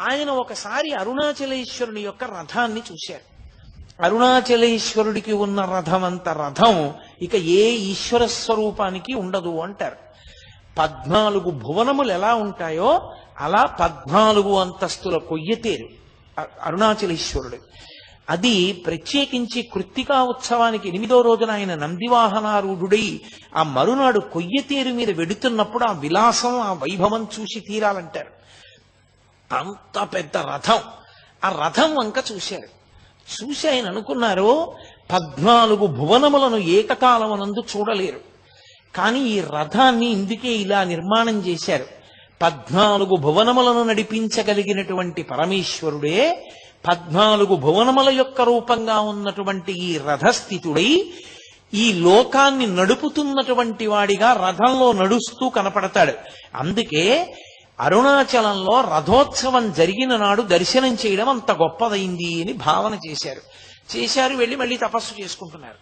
ఆయన ఒకసారి అరుణాచలేశ్వరుని యొక్క రథాన్ని చూశారు. అరుణాచలేశ్వరుడికి ఉన్న రథం అంత రథం ఇక ఏ ఈశ్వర స్వరూపానికి ఉండదు అంటారు. పద్నాలుగు భువనములు ఎలా ఉంటాయో అలా పద్నాలుగు అంతస్తుల కొయ్యతేరు అరుణాచలేశ్వరుడు. అది ప్రత్యేకించి కృత్తికా ఉత్సవానికి ఎనిమిదో రోజున ఆయన నందివాహనారూఢుడై ఆ మరునాడు కొయ్యతేరు మీద వెడుతున్నప్పుడు ఆ విలాసం ఆ వైభవం చూసి తీరాలంటారు. అంత పెద్ద రథం. ఆ రథం వంక చూశాడు చూసి ఆయన అనుకున్నారు పద్నాలుగు భువనములను ఏకకాలమునందు చూడలేరు. కానీ ఈ రథాన్ని ఇందుకే ఇలా నిర్మాణం చేశారు. పద్నాలుగు భువనములను నడిపించగలిగినటువంటి పరమేశ్వరుడే పద్నాలుగు భువనముల యొక్క రూపంగా ఉన్నటువంటి ఈ రథస్థితుడై ఈ లోకాన్ని నడుపుతున్నటువంటి వాడిగా రథంలో నడుస్తూ కనపడతాడు. అందుకే అరుణాచలంలో రథోత్సవం జరిగిన నాడు దర్శనం చేయడం అంత గొప్పదైంది అని భావన చేశారు. చేశారు వెళ్ళి మళ్ళీ తపస్సు చేసుకుంటున్నారు.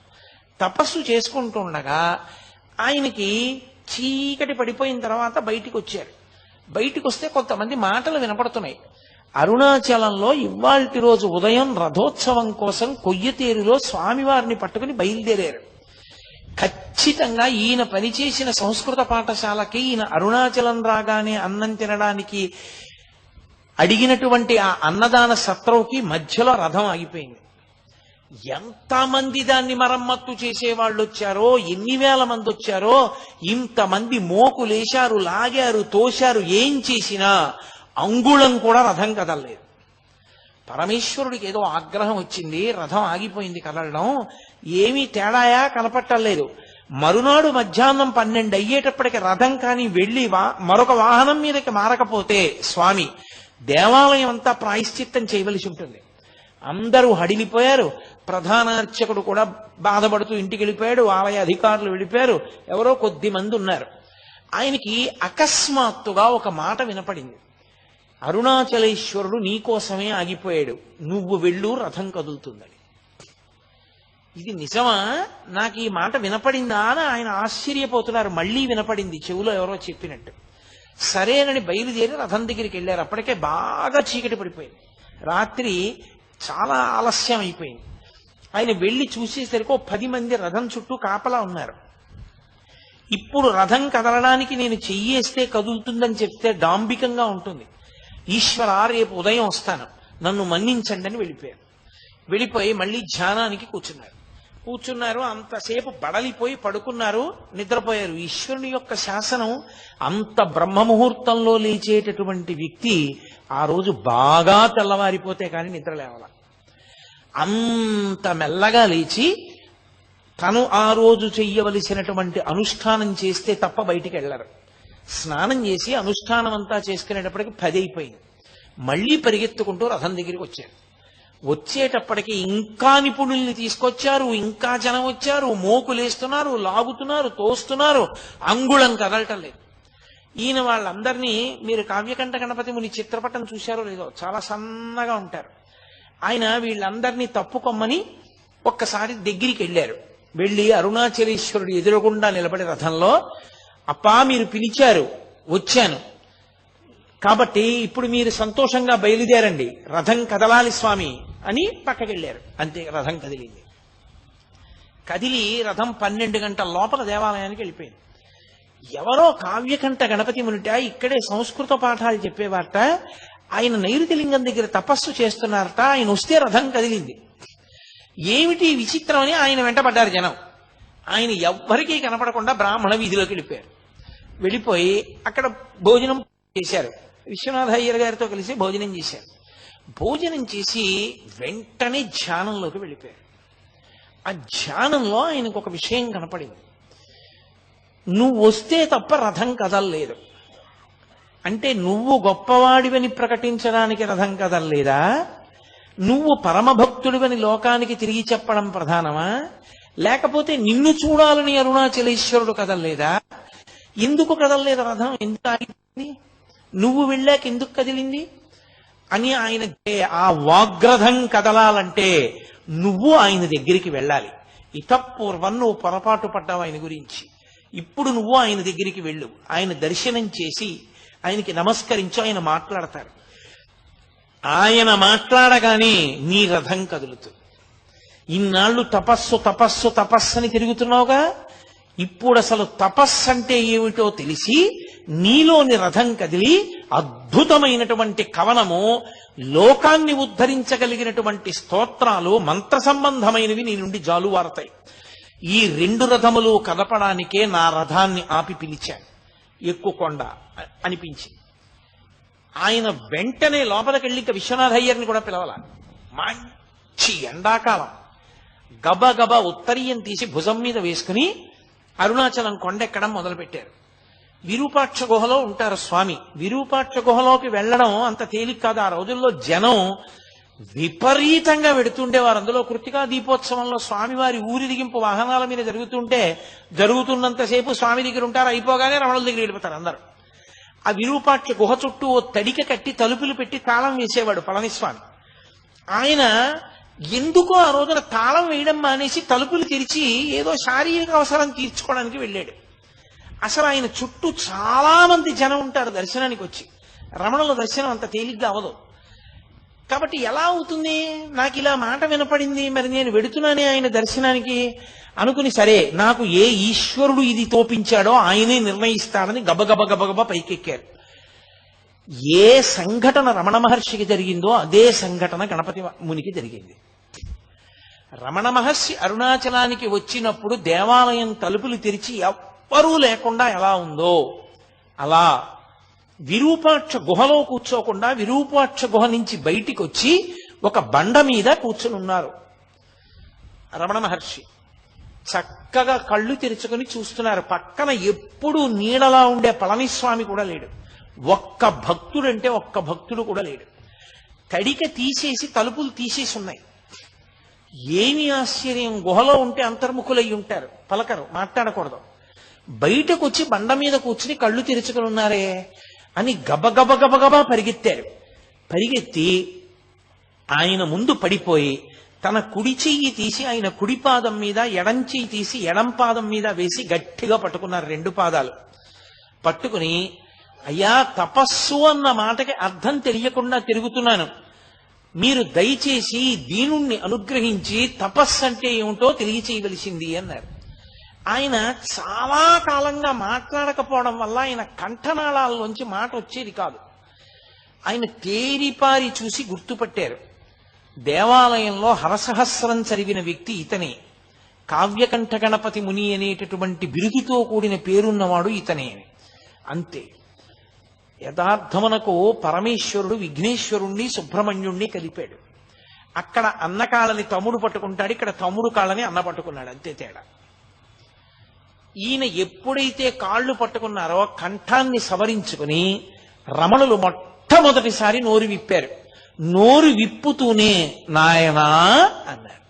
తపస్సు చేసుకుంటుండగా ఆయనకి చీకటి పడిపోయిన తర్వాత బయటికి వచ్చారు. బయటికి వస్తే కొంతమంది మాటలు వినపడుతున్నాయి. అరుణాచలంలో ఇవాల్టి రోజు ఉదయం రథోత్సవం కోసం కొయ్యతేరులో స్వామివారిని పట్టుకుని బయలుదేరారు. ఖచ్చితంగా ఈయన పనిచేసిన సంస్కృత పాఠశాలకి ఈయన అరుణాచలం రాగానే అన్నం తినడానికి అడిగినటువంటి ఆ అన్నదాన సత్రంకి మధ్యలో రథం ఆగిపోయింది. ఎంతమంది దాన్ని మరమ్మత్తు చేసేవాళ్ళు వచ్చారో ఎన్ని వేల మంది వచ్చారో ఇంతమంది మోకులేశారు లాగారు తోశారు ఏం చేసినా అంగుళం కూడా రథం కదలలేదు. పరమేశ్వరుడికి ఏదో ఆగ్రహం వచ్చింది రథం ఆగిపోయింది కదలడం ఏమీ తేడాయా కనపట్టలేదు. మరునాడు మధ్యాహ్నం పన్నెండు అయ్యేటప్పటికి రథం కానీ వెళ్ళి వా- మరొక వాహనం మీదకి మారకపోతే స్వామి దేవాలయం అంతా ప్రాయశ్చిత్తం చేయవలసి ఉంటుంది. అందరూ హడిలిపోయారు. ప్రధాన అర్చకుడు కూడా బాధపడుతూ ఇంటికి వెళ్ళిపోయాడు ఆలయ అధికారులు వెళ్ళిపోయారు ఎవరో కొద్ది మంది ఉన్నారు. ఆయనకి అకస్మాత్తుగా ఒక మాట వినపడింది. అరుణాచలేశ్వరుడు నీకోసమే ఆగిపోయాడు. నువ్వు వెళ్ళు రథం కదులుతుందని. ఇది నిజమా? నాకు ఈ మాట వినపడిందా అని ఆయన ఆశ్చర్యపోతున్నారు. మళ్ళీ వినపడింది. చెవులో ఎవరో చెప్పినట్టు. సరేనని బయలుదేరి రథం దగ్గరికి వెళ్ళారు. అప్పటికే బాగా చీకటి పడిపోయింది. రాత్రి చాలా ఆలస్యం అయిపోయింది. ఆయన వెళ్ళి చూసేసరికి ఓ పది మంది రథం చుట్టూ కాపలా ఉన్నారు. ఇప్పుడు రథం కదలడానికి నేను చెయ్యేస్తే కదులుతుందని చెప్తే డాంబికంగా ఉంటుంది. ఈశ్వర రేపు ఉదయం వస్తాను. నన్ను మన్నించండి అని వెళ్ళిపోయారు వెళ్ళిపోయి మళ్ళీ ధ్యానానికి కూర్చున్నారు. కూర్చున్నారు అంతసేపు బడలిపోయి పడుకున్నారు నిద్రపోయారు. ఈశ్వరుని యొక్క శాసనం అంత బ్రహ్మముహూర్తంలో లేచేటటువంటి వ్యక్తి ఆ రోజు బాగా తెల్లవారిపోతే కానీ నిద్ర లేవాల. అంత మెల్లగా లేచి తను ఆ రోజు చెయ్యవలసినటువంటి అనుష్ఠానం చేస్తే తప్ప బయటికి వెళ్ళరు. స్నానం చేసి అనుష్ఠానం అంతా చేసుకునేటప్పటికి పది అయిపోయింది మళ్ళీ పరిగెత్తుకుంటూ రథం దగ్గరికి వచ్చారు వచ్చేటప్పటికి ఇంకా నిపుణుల్ని తీసుకొచ్చారు ఇంకా జనం వచ్చారు మోకులేస్తున్నారు లాగుతున్నారు తోస్తున్నారు అంగుళం కదలటం లేదు. ఈయన వాళ్ళందరినీ మీరు కావ్యకంఠ గణపతి ముని చిత్రపటం చూశారో లేదో చాలా సన్నగా ఉంటారు. ఆయన వీళ్ళందరినీ తప్పుకొమ్మని ఒక్కసారి దగ్గరికి వెళ్ళారు. వెళ్ళి అరుణాచలేశ్వరుడు ఎదురుగుండా నిలబడి రథంలో అప్పా మీరు పిలిచారు వచ్చాను. కాబట్టి ఇప్పుడు మీరు సంతోషంగా బయలుదేరండి. రథం కదలాలి స్వామి అని పక్కకెళ్ళారు. అంతే రథం కదిలింది. కదిలి రథం పన్నెండు గంటల లోపల దేవాలయానికి వెళ్ళిపోయింది. ఎవరో కావ్యకంఠ గణపతి మునిట ఇక్కడే సంస్కృత పాఠాలు చెప్పేవారట. ఆయన నైరుతిలింగం దగ్గర తపస్సు చేస్తున్నారట. ఆయన వస్తే రథం కదిలింది. ఏమిటి విచిత్రం అని ఆయన వెంటబడ్డారు జనం. ఆయన ఎవ్వరికీ కనపడకుండా బ్రాహ్మణ వీధిలోకి వెళ్ళిపోయారు. వెళ్ళిపోయి అక్కడ భోజనం చేశారు. విశ్వనాథ అయ్యర్ గారితో కలిసి భోజనం చేశారు. భోజనం చేసి వెంటనే ధ్యానంలోకి వెళ్ళిపోయారు. ఆ ధ్యానంలో ఆయనకు ఒక విషయం కనపడింది. నువ్వు వస్తే తప్ప రథం కదలలేదు. అంటే నువ్వు గొప్పవాడివని ప్రకటించడానికి రథం కదలలేదా? నువ్వు పరమభక్తుడివని లోకానికి తిరిగి చెప్పడం ప్రధానమా? లేకపోతే నిన్ను చూడాలని అరుణాచలేశ్వరుడు కదలలేదా? ఎందుకు కదలలేదు రథం? ఎందుకు ఆగింది? నువ్వు వెళ్ళాక ఎందుకు కదిలింది? అని ఆయన ఆ వాగ్రథం కదలాలంటే నువ్వు ఆయన దగ్గరికి వెళ్ళాలి. ఇతపూర్వం నువ్వు పొరపాటు పడ్డావు ఆయన గురించి. ఇప్పుడు నువ్వు ఆయన దగ్గరికి వెళ్ళు. ఆయన దర్శనం చేసి ఆయనకి నమస్కరించి ఆయన మాట్లాడతారు. ఆయన మాట్లాడగానే నీ రథం కదులుతుంది. ఇన్నాళ్ళు తపస్సు తపస్సు తపస్సు అని తిరుగుతున్నావుగా? ఇప్పుడు అసలు తపస్సు అంటే ఏమిటో తెలిసి నీలోని రథం కదిలి అద్భుతమైనటువంటి కవనము లోకాన్ని ఉద్ధరించగలిగినటువంటి స్తోత్రాలు మంత్ర సంబంధమైనవి నీ నుండి జాలువారతాయి. ఈ రెండు రథములు కదపడానికే నా రథాన్ని ఆపి పిలిచాను ఎక్కుకొండ అనిపించింది ఆయన వెంటనే లోపలికెళ్ళి ఇంకా విశ్వనాథ్ అయ్యర్ని కూడా పిలవాల? మంచి ఎండాకాలం. గబగబ ఉత్తరీయం తీసి భుజం మీద వేసుకుని అరుణాచలం కొండెక్కడం మొదలుపెట్టారు. విరూపాక్ష గుహలో ఉంటారు స్వామి. విరూపాక్ష గుహలోకి వెళ్ళడం అంత తేలిక కాదు. ఆ రోజుల్లో జనం విపరీతంగా వెడుతుండేవారు. అందులో కృతికా దీపోత్సవంలో స్వామివారి ఊరిదిగింపు వాహనాల మీద జరుగుతుంటే జరుగుతున్నంతసేపు స్వామి దగ్గర ఉంటారు. అయిపోగానే రమణుల దగ్గర వెళ్ళిపోతారు అందరు. ఆ విరూపాక్ష గుహ చుట్టూ ఓ తడిక కట్టి తలుపులు పెట్టి తాళం వేసేవాడు పళనిస్వామి. ఆయన ఎందుకో ఆ రోజున తాళం వేయడం మానేసి తలుపులు తెరిచి ఏదో శారీరక అవసరం తీర్చుకోవడానికి వెళ్ళాడు. అసలు ఆయన చుట్టూ చాలా మంది జనం ఉంటారు దర్శనానికి వచ్చి. రమణుల దర్శనం అంత తేలిగ్గా అవదు కాబట్టి ఎలా అవుతుంది? నాకు ఇలా మాట వినపడింది మరి నేను వెడుతున్నానే ఆయన దర్శనానికి? అనుకుని సరే నాకు ఏ ఈశ్వరుడు ఇది తోపించాడో ఆయనే నిర్ణయిస్తాడని గబగబ గబగబ పైకెక్కారు. ఏ సంఘటన రమణ మహర్షికి జరిగిందో అదే సంఘటన గణపతి మునికి జరిగింది. రమణ మహర్షి అరుణాచలానికి వచ్చినప్పుడు దేవాలయం తలుపులు తెరిచి ఎవ్వరూ లేకుండా ఎలా ఉందో అలా విరూపాక్ష గుహలో కూర్చోకుండా విరూపాక్ష గుహ నుంచి బయటికి వచ్చి ఒక బండ మీద కూర్చునున్నారు రమణ మహర్షి. చక్కగా కళ్ళు తెరుచుకొని చూస్తున్నారు. పక్కన ఎప్పుడు నీడలా ఉండే పళనిస్వామి కూడా లేడు. ఒక్క భక్తుడంటే ఒక్క భక్తుడు కూడా లేడు. కడిక తీసేసి తలుపులు తీసేసి ఉన్నాయి. ఏమి ఆశ్చర్యం? గుహలో ఉంటే అంతర్ముఖులై ఉంటారు. పలకరు మాట్లాడకూడదు. బయటకు వచ్చి బండ మీద కూర్చుని కళ్ళు తెరుచుకుని ఉన్నారే అని గబగబ గబగబా పరిగెత్తారు. పరిగెత్తి ఆయన ముందు పడిపోయి తన కుడి చెయ్యి తీసి ఆయన కుడి పాదం మీద ఎడం చెయ్యి తీసి ఎడం పాదం మీద వేసి గట్టిగా పట్టుకున్నారు రెండు పాదాలు. పట్టుకుని అయ్యా తపస్సు అన్న మాటకి అర్థం తెలియకుండా తిరుగుతున్నాను. మీరు దయచేసి దీనుణ్ణి అనుగ్రహించి తపస్సు అంటే ఏమిటో తెలియచేయవలసింది అన్నారు. ఆయన చాలా కాలంగా మాట్లాడకపోవడం వల్ల ఆయన కంఠనాళాల్లోంచి మాట వచ్చేది కాదు. ఆయన తేరిపారి చూసి గుర్తుపట్టారు. దేవాలయంలో హరసహస్రం చదివిన వ్యక్తి ఇతనే. కావ్యకంఠ గణపతి ముని అనేటటువంటి బిరుదుతో కూడిన పేరున్నవాడు ఇతనే. అంతే. యథార్థమునకు పరమేశ్వరుడు విఘ్నేశ్వరుణ్ణి సుబ్రహ్మణ్యుణ్ణి కలిపాడు. అక్కడ అన్న కాళ్ళని తమ్ముడు పట్టుకుంటాడు ఇక్కడ తమ్ముడు కాళ్ళని అన్న పట్టుకున్నాడు అంతే తేడా. ఈయన ఎప్పుడైతే కాళ్ళు పట్టుకున్నారో కంఠాన్ని సవరించుకుని రమణులు మొట్టమొదటిసారి నోరు విప్పారు. నోరు విప్పుతూనే నాయనా అన్నారు.